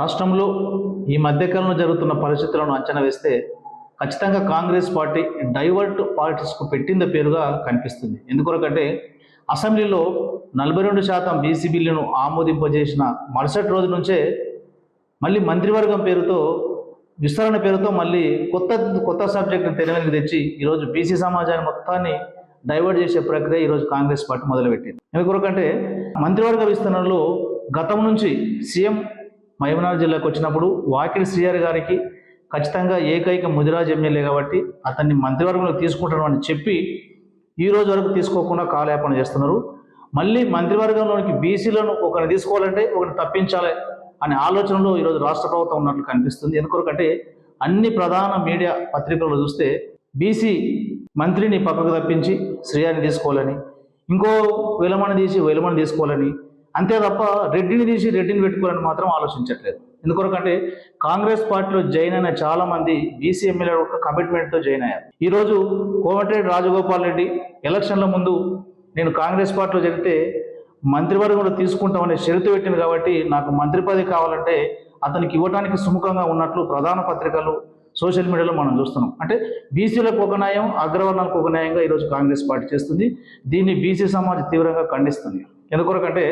రాష్ట్రంలో ఈ మధ్యకాలంలో జరుగుతున్న పరిస్థితులను అంచనా వేస్తే ఖచ్చితంగా కాంగ్రెస్ పార్టీ డైవర్ట్ పాలిటిక్స్కు పెట్టింద పేరుగా కనిపిస్తుంది. ఎందుకొరకంటే అసెంబ్లీలో నలభై రెండు శాతం బీసీ బిల్లును ఆమోదింపజేసిన మరుసటి రోజు నుంచే మళ్ళీ మంత్రివర్గం పేరుతో విస్తరణ పేరుతో మళ్ళీ కొత్త కొత్త సబ్జెక్టు తెర తెచ్చి ఈరోజు బీసీ సమాజాన్ని మొత్తాన్ని డైవర్ట్ చేసే ప్రక్రియ ఈరోజు కాంగ్రెస్ పార్టీ మొదలుపెట్టింది. ఎందుకొరకంటే మంత్రివర్గ విస్తరణలో గతం నుంచి సీఎం మహబూబ్నగర్ జిల్లాకు వచ్చినప్పుడు వాకిలి శ్రీహరి గారికి ఖచ్చితంగా ఏకైక ముదిరాజ్ ఎమ్మెల్యే కాబట్టి అతన్ని మంత్రివర్గంలో తీసుకుంటామని చెప్పి ఈ రోజు వరకు తీసుకోకుండా కాలయాపన చేస్తున్నారు. మళ్ళీ మంత్రివర్గంలోనికి బీసీలను ఒకరిని తీసుకోవాలంటే ఒకరిని తప్పించాలి అనే ఆలోచనలో ఈరోజు రాష్ట్ర ప్రభుత్వం ఉన్నట్లు కనిపిస్తుంది. ఎందుకొరకంటే అన్ని ప్రధాన మీడియా పత్రికలు చూస్తే బీసీ మంత్రిని పక్కకు తప్పించి శ్రేయాన్ని తీసుకోవాలని ఇంకో వెలమని తీసి వెలమని తీసుకోవాలని అంతే తప్ప రెడ్డిని తీసి రెడ్డిని పెట్టుకోవాలని మాత్రం ఆలోచించట్లేదు. ఎందుకొరకంటే కాంగ్రెస్ పార్టీలో జాయిన్ అయిన చాలా మంది బీసీ ఎమ్మెల్యే ఒక కమిట్మెంట్తో జాయిన్ అయ్యారు. ఈరోజు కోమటిరెడ్డి రాజగోపాల్ రెడ్డి ఎలక్షన్ల ముందు నేను కాంగ్రెస్ పార్టీలో జరిగితే మంత్రివర్గంలో తీసుకుంటామనే షరతు పెట్టింది కాబట్టి నాకు మంత్రి పదవి కావాలంటే అతనికి ఇవ్వడానికి సుముఖంగా ఉన్నట్లు ప్రధాన పత్రికలు సోషల్ మీడియాలో మనం చూస్తున్నాం. అంటే బీసీలకు ఒక న్యాయం అగ్రవర్ణాలకు ఒక న్యాయంగా ఈరోజు కాంగ్రెస్ పార్టీ చేస్తుంది. దీన్ని బీసీ సమాజం తీవ్రంగా ఖండిస్తుంది. ఎందుకొరకంటే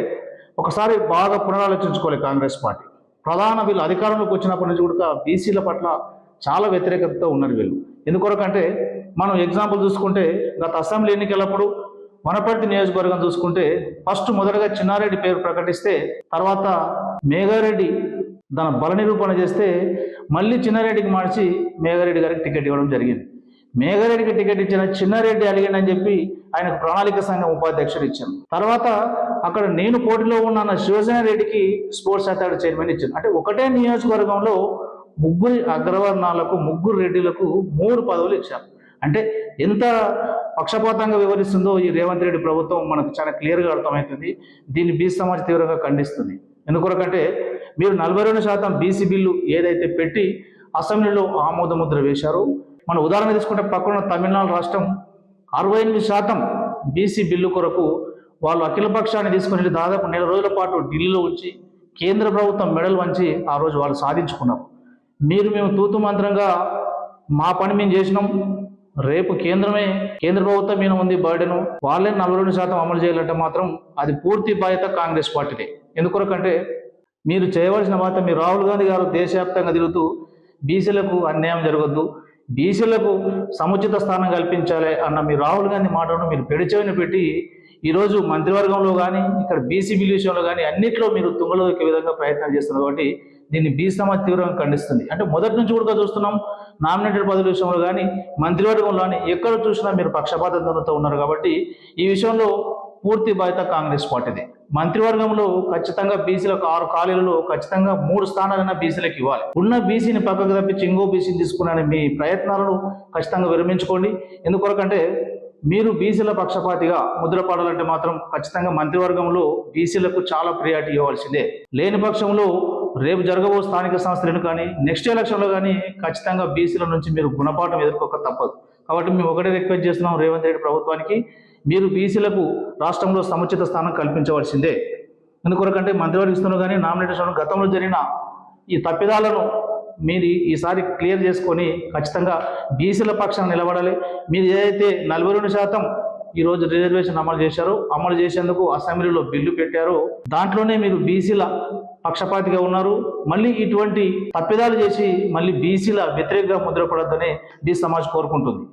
ఒకసారి బాగా పునరాలోచించుకోవాలి కాంగ్రెస్ పార్టీ. ప్రధాన వీళ్ళు అధికారంలోకి వచ్చినప్పటి నుంచి కూడా బీసీల పట్ల చాలా వ్యతిరేకతతో ఉన్నారు వీళ్ళు. ఎందుకొరకంటే మనం ఎగ్జాంపుల్ చూసుకుంటే గత అసెంబ్లీ ఎన్నికలప్పుడు వనపర్తి నియోజకవర్గం చూసుకుంటే ఫస్ట్ మొదటగా చిన్నారెడ్డి పేరు ప్రకటిస్తే తర్వాత మేఘారెడ్డి దాని బల నిరూపణ చేస్తే మళ్ళీ చిన్నారెడ్డికి మార్చి మేఘారెడ్డి గారికి టికెట్ ఇవ్వడం జరిగింది. మేఘారెడ్డికి టికెట్ ఇచ్చిన చిన్నారెడ్డి అడిగిండని చెప్పి ఆయనకు ప్రణాళిక సంఘం ఉపాధ్యక్షుడు ఇచ్చాను తర్వాత అక్కడ నేను పోటీలో ఉన్న శివసేన రెడ్డికి స్పోర్ట్స్ అథారిటీ చైర్మన్ ఇచ్చాను అంటే ఒకటే నియోజకవర్గంలో ముగ్గురి అగ్రవర్ణాలకు ముగ్గురు రెడ్డిలకు మూడు పదవులు ఇచ్చారు. అంటే ఎంత పక్షపాతంగా వివరిస్తుందో ఈ రేవంత్ రెడ్డి ప్రభుత్వం మనకు చాలా క్లియర్గా అర్థమవుతుంది. దీన్ని బీ సమాజ్ తీవ్రంగా ఖండిస్తుంది. ఎందుకొరకంటే మీరు నలభై రెండు శాతం బీసీ బిల్లు ఏదైతే పెట్టి అసెంబ్లీలో ఆమోద ముద్ర వేశారో మన ఉదాహరణ తీసుకుంటే పక్కన తమిళనాడు రాష్ట్రం అరవై ఎనిమిది శాతం బీసీ బిల్లు కొరకు వాళ్ళు అఖిలపక్షాన్ని తీసుకుని వెళ్ళి దాదాపు నెల రోజుల పాటు ఢిల్లీలో ఉంచి కేంద్ర ప్రభుత్వం మెడల్ వంచి ఆ రోజు వాళ్ళు సాధించుకున్నారు. మీరు మేము తూతు మంత్రంగా మా పని మేము చేసినాం. రేపు కేంద్రమే కేంద్ర ప్రభుత్వం మీద ఉంది బర్డెను. వాళ్ళే నలభై రెండు శాతం అమలు చేయాలంటే మాత్రం అది పూర్తి బాధ్యత కాంగ్రెస్ పార్టీదే. ఎందుకొరకంటే మీరు చేయవలసిన బాధ్యత మీరు రాహుల్ గాంధీ గారు దేశవ్యాప్తంగా తిరుగుతూ బీసీలకు అన్యాయం జరగద్దు. బీసీలకు సముచిత స్థానం కల్పించాలి అన్న మీ రాహుల్ గాంధీ మాటను మీరు పెడిచెవిన పెట్టి ఈరోజు మంత్రివర్గంలో కానీ ఇక్కడ బీసీ బిల్ విషయంలో కానీ అన్నింటిలో మీరు తుంగలోకి విధంగా ప్రయత్నం చేస్తున్నారు కాబట్టి దీన్ని బీసీ సమాజ్ తీవ్రంగా ఖండిస్తుంది. అంటే మొదటి నుంచి కూడా చూస్తున్నాం నామినేటెడ్ పదవుల విషయంలో కానీ మంత్రివర్గంలో కానీ ఎక్కడ చూసినా మీరు పక్షపాతంతో ఉన్నారు కాబట్టి ఈ విషయంలో పూర్తి బాధ్యత కాంగ్రెస్ పార్టీది. మంత్రివర్గంలో ఖచ్చితంగా బీసీలకు ఆరు ఖాళీలలో ఖచ్చితంగా మూడు స్థానాలైనా బీసీలకు ఇవ్వాలి. ఉన్న బీసీని పక్కకు తప్పించి ఇంకో బీసీని తీసుకునే మీ ప్రయత్నాలను ఖచ్చితంగా విరమించుకోండి. ఎందుకొరకంటే మీరు బీసీల పక్షపాతిగా ముద్రపడాలంటే మాత్రం ఖచ్చితంగా మంత్రివర్గంలో బీసీలకు చాలా ప్రియారిటీ ఇవ్వాల్సిందే లేని పక్షంలో రేపు జరగబో స్థానిక సంస్థలను కానీ నెక్స్ట్ ఎలక్షన్లో కానీ ఖచ్చితంగా బీసీల నుంచి మీరు గుణపాఠం ఎదుర్కోక తప్పదు. కాబట్టి మేము ఒకటే రిక్వెస్ట్ చేస్తున్నాం రేవంత్ రెడ్డి ప్రభుత్వానికి మీరు బీసీలకు రాష్ట్రంలో సముచిత స్థానం కల్పించవలసిందే. ఎందుకొరకంటే మంత్రివర్గ ఇస్తున్నారు కానీ నామినేటేషన్ గతంలో జరిగిన ఈ తప్పిదాలను మీరు ఈసారి క్లియర్ చేసుకొని ఖచ్చితంగా బీసీల పక్షాన నిలబడాలి. మీరు ఏదైతే నలభై రెండు శాతం ఈరోజు రిజర్వేషన్ అమలు చేశారో అమలు చేసేందుకు అసెంబ్లీలో బిల్లు పెట్టారో దాంట్లోనే మీరు బీసీల పక్షపాతిగా ఉన్నారు. మళ్ళీ ఇటువంటి తప్పిదాలు చేసి మళ్ళీ బీసీల వ్యతిరేకంగా ముద్రపడద్దని బీ సమాజ్ కోరుకుంటుంది.